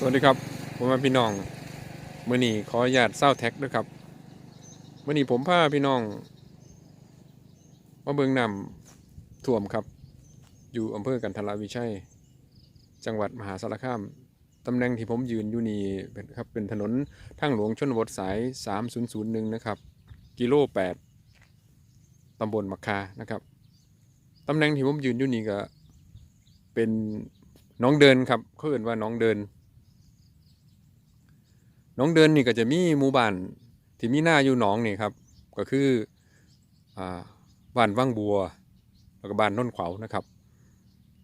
สวัสดีครับ ผมมาพี่น้องเมื่อนี้ขออนุญาตเศร้าแท็กด้วยครับเมื่อนี้ผมพาพี่น้องมาเบิงนำท่วมครับ อยู่อำเภอกันทราวิชัย จังหวัดมหาสารคาม ตำแหน่งที่ผมยืนอยู่นี่เป็นครับเป็นถนนทางหลวงชนบทสาย 3001 นะครับ กิโล 8 ตำบลมักคานะครับ ตำแหน่งที่ผมยืนอยู่นี่ก็เป็นน้องเดินครับเขาเอ่นว่าน้องเดิน น้องเดินนี่ก็จะมีหมู่บ้านที่มีหน้าอยู่หนองนี่ครับ ก็คืออ่าบ้านว่างบัวแล้วก็บ้านน้นขวาวนะครับ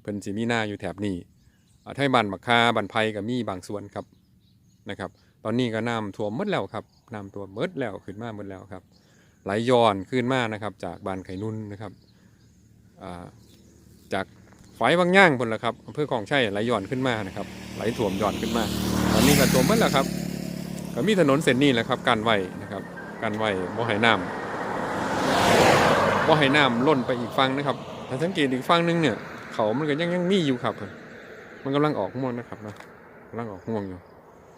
เพิ่นสิมีหน้าอยู่แถบนี้อ่ายบ้านมักคาบ้านไผ่ก็มีบางส่วนครับนะครับ ตอนนี้ก็น้ำท่วมหมดแล้วครับน้ำท่วมหมดแล้วขึ้นมาหมดแล้วครับ ไหลย้อนขึ้นมานะครับ จากบ้านไข่นุ่นนะครับจากฝายบางย่างพุ่นละครับอำเภอคลองชัยไหลย้อนขึ้นมานะครับ ไหลท่วมย้อนขึ้นมา ตอนนี้ก็ท่วมหมดแล้วครับ ก็มีถนนเส้นนี้แหละครับกันไว้นะครับกันไว้บ่ให้น้ำบ่ให้น้ำล้นไปอีกฝั่งนะครับ ถ้าสังเกตอีกฝั่งหนึงเนี่ย เขามันก็ยังยังมีอยู่ครับ มันกำลังออกห่วงนะครับนะกำลังออกห่วงอยู่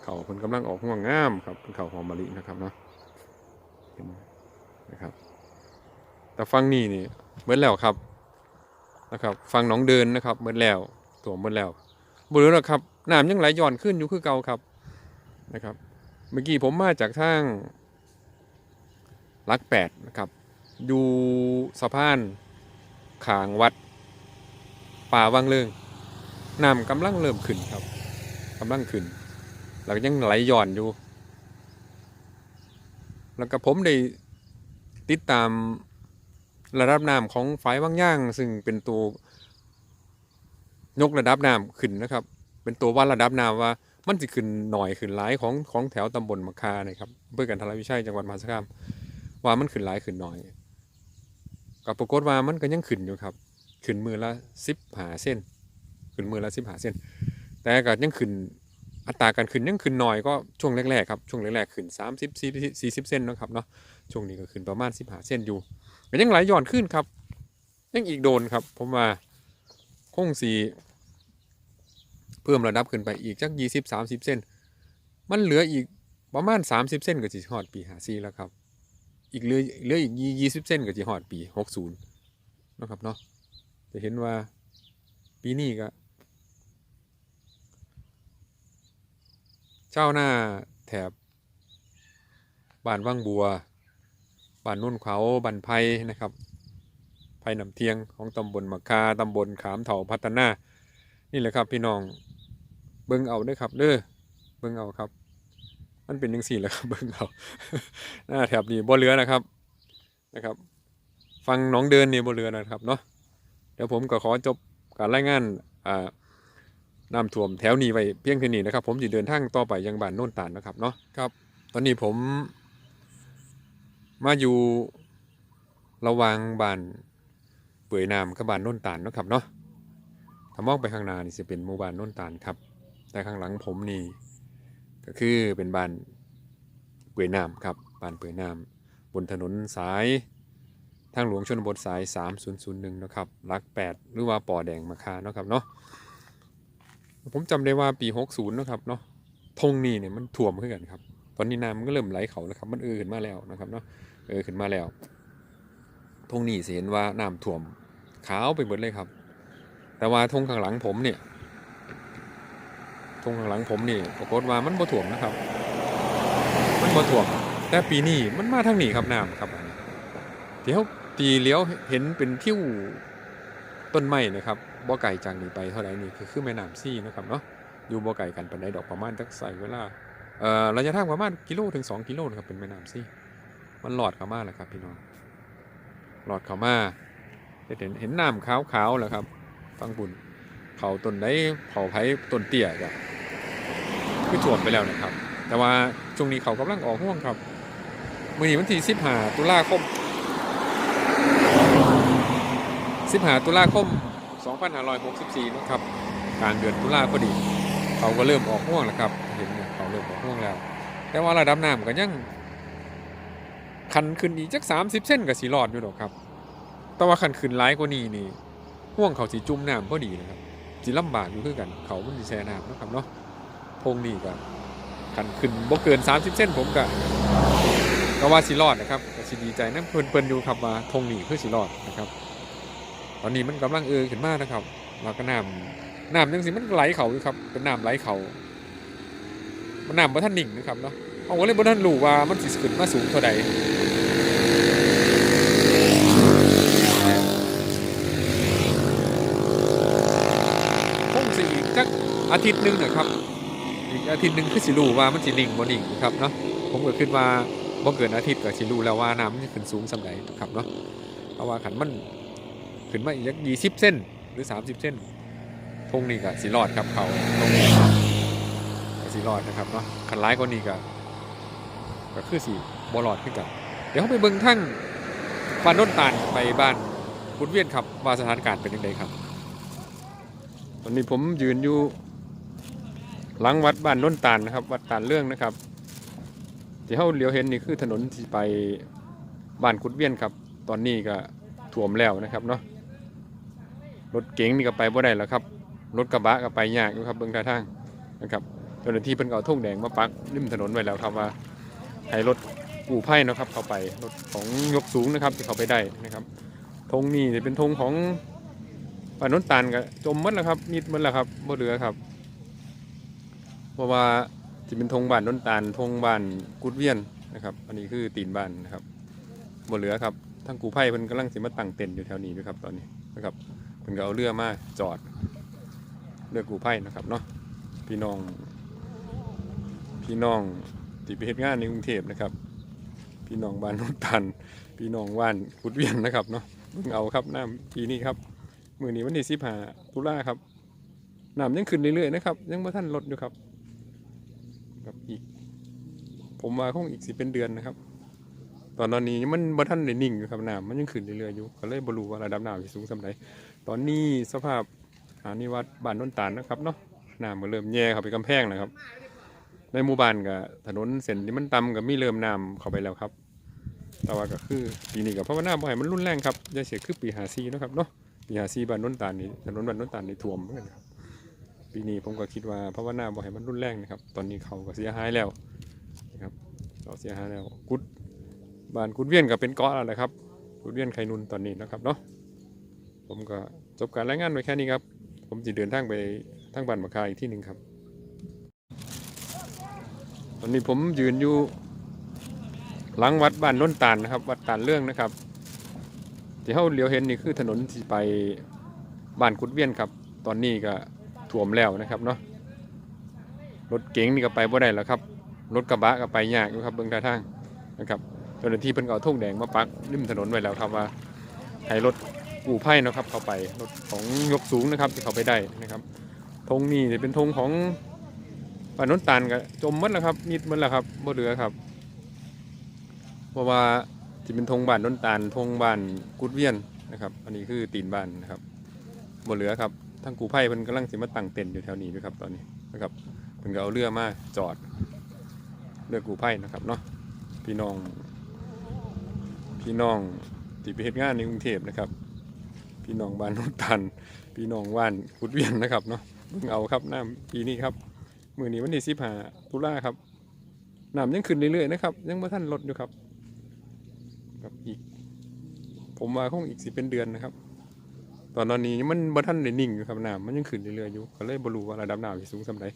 เขาเพิ่นกำลังออกห่วงงามครับเป็นเขาหอมมะลินะครับเนาะนะครับ แต่ฝั่งนี้นี่เบิดแล้วครับนะครับฝั่งหนองเดินนะครับเบิดแล้วตัวมเบิดแล้วบ่รู้หรอกครับน้ำยังไหลย้อนขึ้นอยู่คือเก่าครับนะครับ เมื่อกี้ผมมาจากทางลักแปดนะครับ อยู่สะพานขางวัด ป่าวังเลิงน้ำกำลังเริ่มขึ้นครับกำลังขึ้น แล้วก็ยังไหลย้อนอยู่ แล้วก็ผมได้ติดตามระดับน้ำของฝายบางย่าง ซึ่งเป็นตัวยกระดับน้ำขึ้นนะครับ เป็นตัววัดระดับน้ำว่า มันจะขึ้นหน่อยขึ้นหลายของของแถวตำบลมะคานะครับอำเพื่อกันทรวิชัยจังหวัดมหาสารคามว่ามันขึ้นหลายขึ้นหน่อยก็ปรากฏว่ามันก็ยังขึ้นอยู่ครับ ขึ้นมือละสิบหาเส้น ขึ้นมือละสิบหาเส้น แต่ก็ยังขึ้นอัตราการขึ้นยังขึ้นหน่อยก็ช่วงแรกๆครับช่วงแรกๆขึ้นสามสิบสี่สิบเส้นนะครับเนาะช่วงนี้ก็ขึ้นประมาณสิบหาเส้นอยู่ก็ยังไหลย้อนขึ้นครับ ยังอีกโดนครับผมว่าคงสี เพิ่มระดับขึ้นไปอีกจักยี่สิบสามสิบเส้น มันเหลืออีกประมาณสามสิบเส้นก็จะหอดปีหาซีแล้วครับ อีกเหลือเหลืออีกยี่สิบเส้นก็จะหอดปีหกศูนย์นะครับเนาะจะเห็นว่าปีนี้ก็เจ้าหน้าแถบบ้านว่างบัวบ้านนุ่นเขาบ้านไผ่นะครับไผ่นำเทียงของตำบลมะคาตำบลขามเถาพัฒนา นี่แหละครับพี่น้อง เบิ่งเอาเด้อครับเด้อเบิ่งเอาครับ มันเป็นจังสี่แหละครับเบิ่งเอาหน้าแถบนี้บ่เหลือนะครับนะครับ ฟังหน้องเดินนี่บ่เหลือนะครับเนาะเดี๋ยวผมก็ขอจบการรายงานอ่าน้ำท่วมแถวนี้ไว้เพียงแค่นี้นะครับ ผมจะเดินทางต่อไปยังบ้านโน่นตาลนะครับเนาะครับ ตอนนี้ผมมาอยู่ระหว่างบ้านเปื่อยน้ำกับบ้านโน่นตาลเนาะครับเนาะถ้ามองไปข้างหน้านี่จะเป็นหมู่บ้านโน่นตาลครับ แต่ข้างหลังผมนี่ก็คือเป็นบ้านเปื่อยน้ำครับบ้านเปื่อยน้ำบนถนนสายทางหลวงชนบทสาย 3001 นะครับลัก 8 หรือว่าปอแดงมาคาเนาะครับเนาะผมจำได้ว่าปี 60นะครับเนาะทงนี่เนี่ยมันท่วมขึ้นกันครับ ตอนนี้น้ำมันก็เริ่มไหลเขาแล้วครับมันเออขึ้นมาแล้วนะครับเนาะเออขึ้นมาแล้วทงนี่เห็นว่าน้ำท่วมขาวไปหมดเลยครับ แต่ว่าธงข้างหลังผมเนี่ย ธงข้างหลังผมนี่ปรากฏว่ามันบ่ถ่วมนะครับ มันบ่ถ่วมแต่ปีนี้มันมาทางนี้ครับน้ำครับเดี๋ยวตีเลี้ยวเห็นเป็นทิวต้นไม้นะครับบ่ไก่จากนี้ไปเท่าไหร่นี่คือคือแม่น้ำซี่นะครับเนาะอยู่บ่ไก่กันปานใดดอกประมาณสักใส่เวลาเอ่อระยะทางประมาณกิโลถึงสองกิโลนะครับเป็นแม่น้ำซี่ มันหลอดเข้ามาแหละครับพี่น้องหลอดเข้ามาเห็นเห็นน้ำขาวๆแหละครับฟังบุญ เผาต้นได้เผาไผ่ต้นเตี้ยก็คือถ่วมไปแล้วนะครับ แต่ว่าช่วงนี้เขากำลังออกห่วงครับมือนี้วันที่15ตุลาคม15ตุลาคม 2564 นะครับ กางเดือนตุลาพอดี เขาก็เริ่มออกห่วงแล้วครับ เห็นเนี่ยเขาเริ่มออกห่วงแล้ว แต่ว่าระดับน้ำก็ยังคันขึ้นอีกจัก 30 เส้นกับสีรอดอยู่หรอกครับ แต่ว่าคันขึ้นร้ายกว่านี้นี่ห่วงเขาสีจุ่มน้ำพอดีนะครับ สีลำบากอยู่คือกัน เขามันสีแช่น้ำนะครับเนาะถงนี้ก็ขันขึ้นบ่เกิน 30 เส้นผมก็ก็ว่าสิรอดนะครับก็สิดีใจนะเพิ่นเพิ่นอยู่ครับว่าธงนี้คือสิรอดนะครับ ตอนนี้มันกำลังเออขึ้นมากนะครับแล้วก็น้ำน้ำจังสิมันไหลเขาอยู่ครับ เป็นน้ำไหลเขามันน้ำบ่ทันหนิ่งนะครับเนาะเอาก็เลยบ่ทันรู้ว่ามันสิขึ้นมาสูงเท่าใด คงสิอีกสัก อาทิตย์หนึงนะครับอีกอาทิตย์หนึงคือสิรู้ว่ามันสินิ่งบ่นิ่งครับเนาะผมก็คิดว่าบ่เกินอาทิตย์ก็สิรู้แล้วว่าน้ำมันขึ้นสูงส่าใดนครับเนาะเพราะว่าขันมันขึ้นมาอีกสัก20เส้นหรือ 30 เส้นพงนี้ก็สิรอดครับเขาตรงนี้สิรอดนะครับเนาะขันร้ายกว่านี้ก็ก็คือสิบ่รอดขึ้นกันเดี๋ยวเราไปเบิ่งทั้งบ้านน้นตาลไปบ้านบุญเวียนครับว่าสถานการณ์เป็นยังไงครับ ตอนนี้ผมยืนอยู่ หลังวัดบ้านน้นตาลนะครับ วัดตาลเรื่องนะครับ ที่เขาเลี้ยวเห็นนี่คือถนนที่ไปบ้านกุดเวียนครับ ตอนนี้ก็ท่วมแล้วนะครับเนาะรถเก๋งนี่ก็ไปบ่ได้แล้วครับรถกระบะก็ไปยากอยู่ครับเบื้องท่าทางนะครับเจ้าหน้าที่เพิ่นก็เอาธงแดงมาปักริมถนนไว้แล้วครับว่าให้รถกู้ภัยนะครับ เข้าไปรถของยกสูงนะครับที่เขาไปได้นะครับธงนี่เป็นธงของป่านนนตาลก็จมหมดแล้วครับมิดหมดแล้วครับบ่เหลือครับ เพราะว่าจะเป็นธงบ้านน้นตาลธงบ้านกุดเวียนนะครับ อันนี้คือตีนบ้านนะครับบ่เหลือครับทางกูภัยเพิ่นกำลังสิมาตั้งเต็นท์อยู่แถวนี้ด้วยครับตอนนี้นะครับเพิ่นก็เอาเรือมาจอดเรือกูภัยนะครับเนาะพี่น้อง พี่น้องที่ไปเฮ็ดงานในกรุงเทพนะครับ พี่น้องบ้านน้นตาลพี่น้องว่านกุดเวียนนะครับเนาะเอาครับน้ำปีนี้ครับมือนี้วันที่สิบห้าตุลาครับน้ำยังขึ้นเรื่อยๆนะครับ ยังไม่ท่านลดอยู่ครับ ครับอีก ผมว่าคงอีกสิเป็นเดือนนะครับ ตอนตอนนี้มันบ่ท่านได้นิ่งอยู่ครับน้ำมันยังขึ้นเรื่อยๆอยู่ก็เลยบรูว่าระดับน้ำสิสูงสำใดตอนนี้สภาพหานิวัดบ้านโน้นตาลนะครับเนาะน้ำมันเริ่มแย่เข้าไปกำแพงแล้วครับ ในหมู่บ้านกับถนนเส้นที่มันต่ำกับมีเริ่มน้ำเข้าไปแล้วครับ แต่ว่าก็คือปีนี้ก็เพราะว่าน้ำบ่ให้มันรุนแรงครับยาเสียคือปีหาซีนะครับเนาะปีหาซีบ้านโน้นตาลนี่ถนนบ้านโน้นตาลนี่ท่วมเหมือนกันครับ ปีนี้ผมก็คิดว่าพราะวนาบ่ให้มันรุนแรงนะครับ ตอนนี้เขาก็เสียหายแล้วนะครับเราเสียหายแล้วกุดบ้านกุดเวียนก็เป็นเกาะแล้วนะครับกุดเวียนไข่นุนตอนนี้นะครับเนาะผมก็จบการรายงานไว้แค่นี้ครับ ผมจะเดินทางไปทางบ้านมะคาอีกที่หนึ่งครับ ตอนนี้ผมยืนอยู่หลังวัดบ้านน้นตาลนะครับ วัดตาลเรื่องนะครับ ที่เขาเลี้ยวเห็นนี่คือถนนที่ไปบ้านกุดเวียนครับ ตอนนี้ก็ ท่วมแล้วนะครับเนาะรถเก๋งนี่ก็ไปบ่ได้แล้วครับ รถกระบะก็ไปยากอยู่ครับเบื้องท่าทางนะครับเจ้าหน้าที่เพิ่นก็เอาธงแดงมาปักริมถนนไว้แล้วครับว่าให้รถกู้ภัยเนาะครับเข้าไปรถของยกสูงนะครับที่เขาไปได้นะครับธงนี่จะเป็นธงของป่านน้นตาลก็จมหมดแล้วครับมิดหมดแล้วครับบ่เหลือครับ เพราะว่าที่เป็นธงบ้านน้นตาลธงบ้านกุดเวียนนะครับ อันนี้คือตีนบ้านนะครับบ่เหลือครับ ทางกูภัยเพิ่นกำลังสิมาตั้งเต็นท์อยู่แถวนี้ด้วยครับตอนนี้นะครับเพิ่นก็เอาเรือมาจอดเรือกูภัยนะครับเนาะพี่น้อง พี่น้องที่ไปเฮ็ดงานในกรุงเทพนะครับ พี่น้องบ้านโน้นตัน พี่น้องว่านกุดเวียนนะครับเนาะเบิ่งเอาครับน้ำปีนี้ครับมือนี้วันที่สิบห้าตุลาครับน้ำยังขึ้นเรื่อยๆนะครับ ยังไม่ท่านลดอยู่ครับครับอีก ผมว่าคงอีกสิเป็นเดือนนะครับ ตอนตอนนี้มันบ่ท่านได้นิ่งอยู่ครับน้ำมันยังขึ้นเรื่อยๆอยู่ก็เลยบ่รู้ว่าระดับน้ำสิสูงสำใด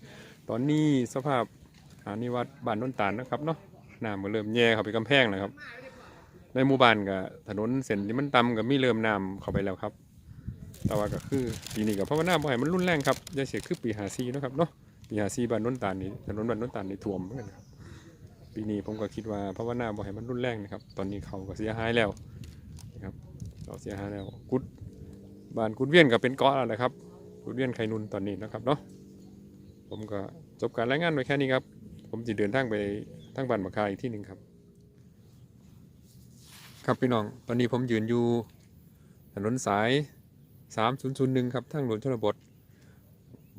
ตอนนี้สภาพหานิวัดบ้านน้นตาลนะครับเนาะน้ำมันเริ่มแย่เข้าไปกำแพงแล้วครับ ในหมู่บ้านกับถนนเส้นที่มันต่ำกับมีเริ่มน้ำเข้าไปแล้วครับ แต่ว่าก็คือปีนี้ก็เพราะว่าน้ำบ่ให้มันรุนแรงครับยาเสียคือปีหาซีนะครับเนาะปีหาซีบ้านน้นตาลนี่ถนนบ้านน้นตาลนี่ท่วมเหมือนกันครับปีนี้ผมก็คิดว่าเพราะว่าหน้าบ่ให้มันรุนแรงนะครับ ตอนนี้เขาก็เสียหายแล้วนะครับเราเสียหายแล้วกุด บ้านกุดเวียนก็เป็นเกาะแล้วนะครับกุดเวียนไข่นุนตอนนี้นะครับเนาะผมก็จบการรายงานไว้แค่นี้ครับ ผมจะเดินทางไปทางบ้านมะคาอีกที่หนึ่งครับ ครับพี่น้อง ตอนนี้ผมยืนอยู่ถนนสาย 3001 ครับทางหลวงชนบท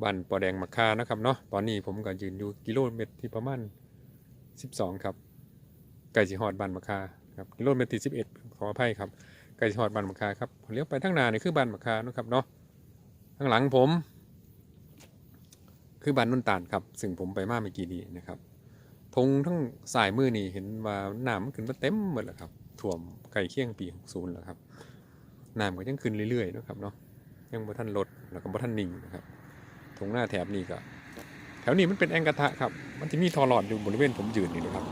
บ้านปอแดงมะคานะครับเนาะตอนนี้ผมก็ยืนอยู่กิโลเมตรที่ประมาณ 12 ครับไก่สีหอดบ้านมะคาครับกิโลเมตรที่11ขออภัยครับ ไก่สีหอดบ้านมะคาครับเลี้ยวไปทางน้านี่คือบ้านมะคาเนะครับเนาะข้างหลังผม คือบ้านนุ่นตาลครับซึ่งผมไปมาเมื่อกี้นี้นะครับทงทั้งสายมือนี่เห็นว่าน้ำมันขึ้นมาเต็มหมดแล้วครับท่วมไก่เคียงปี60แล้วครับน้ำก็ยังขึ้นเรื่อยๆนะครับเนาะยังบ่ทันลดแล้วก็บ่ทันนิ่งนะครับทงหน้าแถบนี้ก็แถวนี้มันเป็นแองกระทะครับมันจะมีทอหลอดอยู่บริเวณผมยืนนี่นะครับ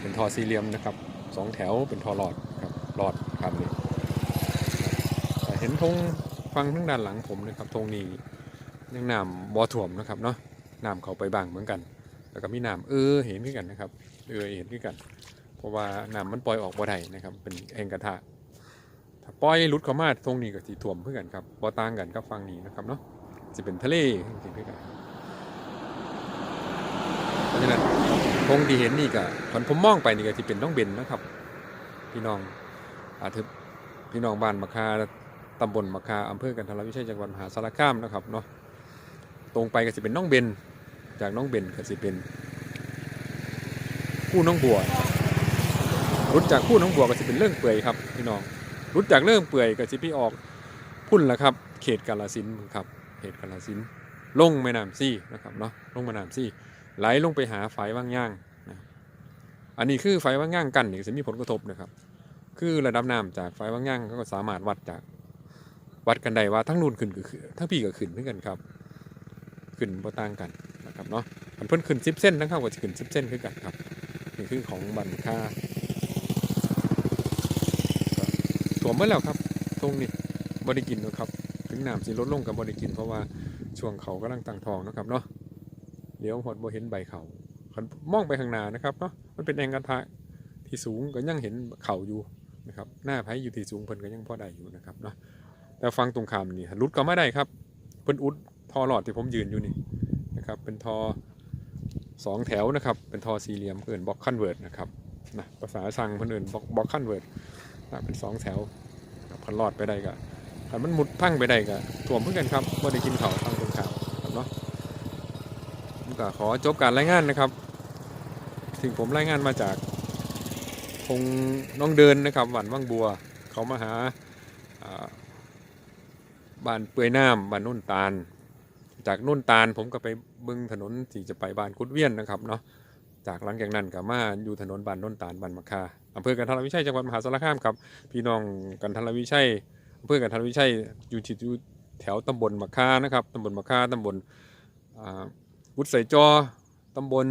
เป็นทอสี่เหลี่ยมนะครับสองแถวเป็นทอหลอด รับหลอดครับนี่แต่เห็นธงฟังทั้งด้านหลังผมนะครับธงนี้ยังน้ำบ่อถ่วมนะครับเนาะน้ำเขาไปบางเหมือนกัน แล้วก็มีน้ำเออเห็นด้วยกันนะครับเออเห็นด้วยกัน เพราะว่าน้ำมันปล่อยออกบ่ได้นะครับ เป็นแองกระทะถ้าปล่อยลุดเข้ามาตรงนี้ก็สีถ่วมเพื่อกันครับบ่ต่างกันกับฟังนี้นะครับเนาะจะเป็นทะเลจริงๆด้วยกันเพราะฉะนั้นธงที่เห็นนี่ก็ผนผมมองไปนี่ก็ที่เป็นน้องเบนนะครับพี่น้อง อาทึบพี่น้องบ้านมะคาตำบลมะคาอำเภอกันทรวิชัยจังหวัดมหาสารคามนะครับเนาะตรงไปก็จะเป็นน้องเบนจากน้องเบนก็จะเป็นคู่น้องบัวรุดจากคู่น้องบัวก็จะเป็นเรื่องเปื่อยครับพี่น้องรุดจากเรื่องเปื่อยก็จะพี่ออกพุ่นละครับ เขตกาลสินครับเขตกาลสินลงแม่น้ำซี่นะครับเนาะลงแม่น้ำซี่ไหลลงไปหาไฟว่างย่างนะอันนี้คือไฟว่างย่างกันนี่จะมีผลกระทบนะครับ คือระดับน้ำจากไฟว่างย่างก็สามารถวัดจากวัดกันได้ว่าทั้งนู่นขึ้นก็คือทั้งพี่ก็ขึ้นเหมือนกันครับขึ้นบ่ต่างกันนะครับเนาะมันเพิ่นขึ้นสิบเส้นนะครับก็จะขึ้นสิบเส้นคือกันครับนี่คือของบันค่าก็ถ่วมเมื่อแล้วครับตรงนี้บริกินนะครับ ถึงน้ำสิลดลงกับบริกิน เพราะว่าช่วงเขากำลังตั้งทองนะครับเนาะเดี๋ยวหดบ่เห็นใบเขาคันมองไปข้างหน้านะครับเนาะมันเป็นแองกระทะที่สูงก็ยังเห็นเขาอยู่ นะครับหน้าไผอยู่ที่สูงเพิ่นก็ยังพอได้อยู่นะครับเนาะแต่ฟังตรงข้ามนี่รุดก็ไม่ได้ครับเพิ่นอุดทอหลอดที่ผมยืนอยู่นี่นะครับเป็นทอสองแถวนะครับเป็นทอสี่เหลี่ยมเพิ่นบล็อกคันเวิร์ดนะครับนะภาษาสั่งเพิ่นเอิ้นบล็อกบล็อกคันเวิร์ดนะเป็นสองแถวครับคันรอดไปได้ก็คันมันมุดพังไปได้ก็ท่วมเพื่อกันครับบ่ได้กินเขาฟังตรงข้ามครับเนาะผมก็ขอจบการรายงานนะครับถึงผมรายงานมาจาก คงน้องเดินนะครับหวันว่างบัว เขามาหาบ้านเปื่อยน้ำบ้านนุ่นตาล จากนุ่นตาลผมก็ไปบึงถนนที่จะไปบ้านกุดเวียนนะครับเนาะจากหลังจากนั้นก็มาอยู่ถนนบ้านนุ่นตาลบ้านมะคาอำเภอกันทรวิชัยจังหวัดมหาสารคามครับพี่น้องกันทรวิชัยอำเภอกันทรวิชัยอยู่ที่อยู่แถวตำบลมะคานะครับตำบลมะคาตำบลวุฒิใส่จอตำบล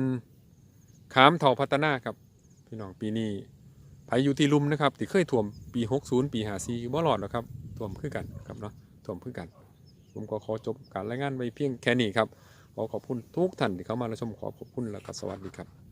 ขามเท่าพัฒนาครับพี่น้องปีนี้ พายุที่ลุ่มนะครับที่เคยท่วมปี 60 ปี54บ่รอดหรอครับท่วมคือกันครับเนาะท่วมคือกัน ผมก็ขอจบการรายงานไปเพียงแค่นี้ครับขอขอบคุณทุกท่านที่เข้ามารับชมขอขอบคุณและก็สวัสดีครับ